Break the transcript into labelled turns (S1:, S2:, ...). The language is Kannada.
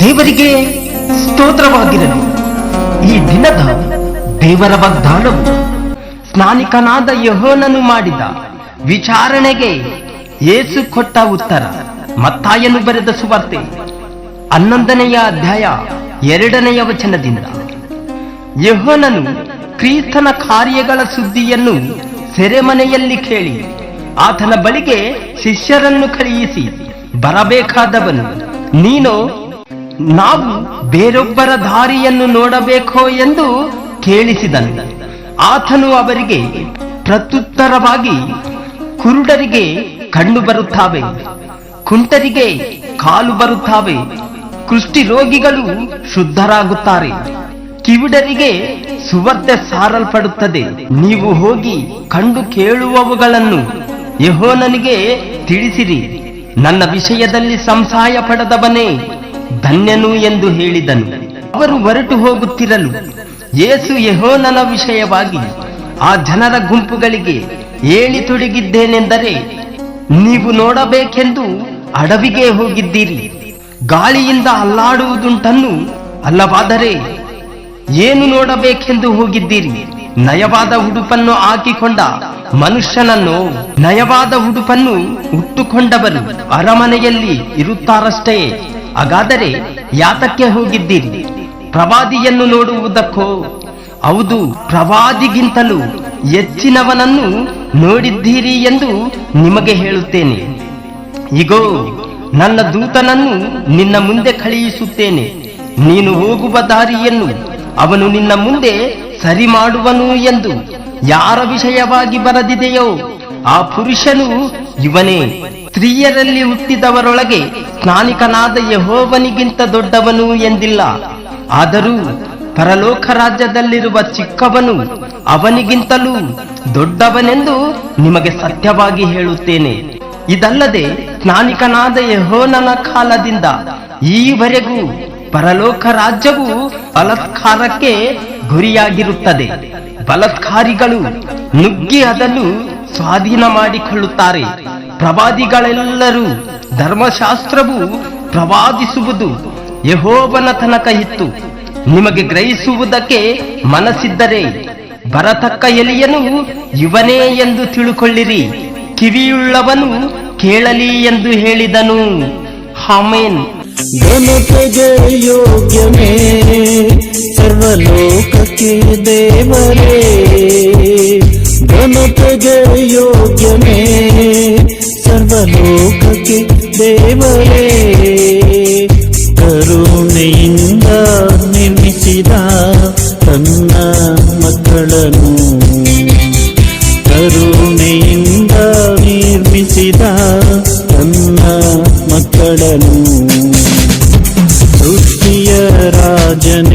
S1: ದೇವರಿಗೆ ಸ್ತೋತ್ರವಾಗಿರಲಿ. ಈ ದಿನದ ದೇವರ ವಾಗ್ದಾನವು ಸ್ನಾನಿಕನಾದ ಯಹೋನನು ಮಾಡಿದ ವಿಚಾರಣೆಗೆ ಏಸು ಕೊಟ್ಟ ಉತ್ತರ. ಮತ್ತಾಯನು ಬರೆದ ಸುವಾರ್ತೆ ಹನ್ನೊಂದನೆಯ ಅಧ್ಯಾಯ ಎರಡನೆಯ ವಚನದಿಂದ. ಯಹೋನನು ಕ್ರಿಸ್ತನ ಕಾರ್ಯಗಳ ಸುದ್ದಿಯನ್ನು ಸೆರೆಮನೆಯಲ್ಲಿ ಕೇಳಿ, ಆತನ ಬಳಿಗೆ ಶಿಷ್ಯರನ್ನು ಕಳಿಸಿ ಬರಬೇಕಾದವನು, ನೀನು, ನಾವು ಬೇರೊಬ್ಬರ ದಾರಿಯನ್ನು ನೋಡಬೇಕೋ ಎಂದು ಕೇಳಿಸಿದನು. ಆತನು ಅವರಿಗೆ ಪ್ರತ್ಯುತ್ತರವಾಗಿ, ಕುರುಡರಿಗೆ ಕಣ್ಣು ಬರುತ್ತಾವೆ, ಕುಂಟರಿಗೆ ಕಾಲು ಬರುತ್ತಾವೆ ಕುಷ್ಠಿ ರೋಗಿಗಳು ಶುದ್ಧರಾಗುತ್ತಾರೆ. ಕಿವಿಡರಿಗೆ ಸುವರ್ತೆ ಸಾರಲ್ಪಡುತ್ತದೆ. ನೀವು ಹೋಗಿ ಕಂಡು ಕೇಳುವವುಗಳನ್ನು ಯಹೋನನಿಗೆ ತಿಳಿಸಿರಿ. ನನ್ನ ವಿಷಯದಲ್ಲಿ ಸಂಸಾಯ ಪಡೆದವನೇ ಧನ್ಯನು ಎಂದು ಹೇಳಿದನು. ಅವರು ಹೊರಟು ಹೋಗುತ್ತಿರಲು ಯೇಸು ಯಹೋನನ ವಿಷಯವಾಗಿ ಆ ಜನರ ಗುಂಪುಗಳಿಗೆ ಹೇಳಿ ತೊಡಗಿದ್ದೇನೆಂದರೆ ನೀವು ನೋಡಬೇಕೆಂದು ಅಡವಿಗೆ ಹೋಗಿದ್ದೀರಿ. ಗಾಳಿಯಿಂದ ಅಲ್ಲಾಡುವುದುಂಟನ್ನು ಅಲ್ಲವಾದರೆ ಏನು ನೋಡಬೇಕೆಂದು ಹೋಗಿದ್ದೀರಿ? ನಯವಾದ ಉಡುಪನ್ನು ಹಾಕಿಕೊಂಡ ಮನುಷ್ಯನನ್ನು ನಯವಾದ ಉಡುಪನ್ನು ಉಟ್ಟುಕೊಂಡವರು ಅರಮನೆಯಲ್ಲಿ ಇರುತ್ತಾರಷ್ಟೇ. ಹಾಗಾದರೆ ಯಾತಕ್ಕೆ ಹೋಗಿದ್ದೀರಿ? ಪ್ರವಾದಿಯನ್ನು ನೋಡುವುದಕ್ಕೋ? ಹೌದು, ಪ್ರವಾದಿಗಿಂತಲೂ ಹೆಚ್ಚಿನವನನ್ನು ನೋಡಿದ್ದೀರಿ ಎಂದು ನಿಮಗೆ ಹೇಳುತ್ತೇನೆ. ಇಗೋ, ನನ್ನ ದೂತನನ್ನು ನಿನ್ನ ಮುಂದೆ ಕಳುಹಿಸುತ್ತೇನೆ. ನೀನು ಹೋಗುವ ದಾರಿಯನ್ನು ಅವನು ನಿನ್ನ ಮುಂದೆ ಸರಿ ಮಾಡುವನು ಎಂದು ಯಾರ ವಿಷಯವಾಗಿ ಬರೆದಿದೆಯೋ ಆ ಪುರುಷನು ಇವನೇ. ಸ್ತ್ರೀಯರಲ್ಲಿ ಹುಟ್ಟಿದವರೊಳಗೆ ಸ್ನಾನಿಕನಾದ ಯಹೋವನಿಗಿಂತ ದೊಡ್ಡವನು ಎಂದಿಲ್ಲ. ಆದರೂ ಪರಲೋಕ ರಾಜ್ಯದಲ್ಲಿರುವ ಚಿಕ್ಕವನು ಅವನಿಗಿಂತಲೂ ದೊಡ್ಡವನೆಂದು ನಿಮಗೆ ಸತ್ಯವಾಗಿ ಹೇಳುತ್ತೇನೆ. ಇದಲ್ಲದೆ ಸ್ನಾನಿಕನಾದ ಯಹೋನನ ಕಾಲದಿಂದ ಈವರೆಗೂ ಪರಲೋಕ ರಾಜ್ಯವು ಬಲತ್ಕಾರಕ್ಕೆ ಗುರಿಯಾಗಿರುತ್ತದೆ. ಬಲತ್ಕಾರಿಗಳು ನುಗ್ಗಿ ಅದನ್ನು ಸ್ವಾಧೀನ ಮಾಡಿಕೊಳ್ಳುತ್ತಾರೆ. ಪ್ರವಾದಿಗಳೆಲ್ಲರೂ ಧರ್ಮಶಾಸ್ತ್ರವು ಪ್ರವಾದಿಸುವುದು ಯಹೋಬನ ತನಕ ಇತ್ತು. ನಿಮಗೆ ಗ್ರಹಿಸುವುದಕ್ಕೆ ಮನಸ್ಸಿದ್ದರೆ ಬರತಕ್ಕ ಎಲಿಯನು ಇವನೇ ಎಂದು ತಿಳುಕೊಳ್ಳಿರಿ. ಕಿವಿಯುಳ್ಳವನು ಕೇಳಲಿ ಎಂದು ಹೇಳಿದನು. ಹಾಮೇನ್
S2: ದೇವರೇ, ಘನತೆಗೆ ಯೋಗ್ಯನೇ, ಸರ್ವಲೋಕಕ್ಕೆ ದೇವರೇ. ಕರುಣೆಯಿಂದ ನಿರ್ಮಿಸಿದ ತನ್ನ ಮಕ್ಕಳನ್ನು, ಕರುಣೆಯಿಂದ ನಿರ್ಮಿಸಿದ ತನ್ನ ಮಕ್ಕಳನ್ನು, ಸೃಷ್ಟಿಯ ರಾಜನೇ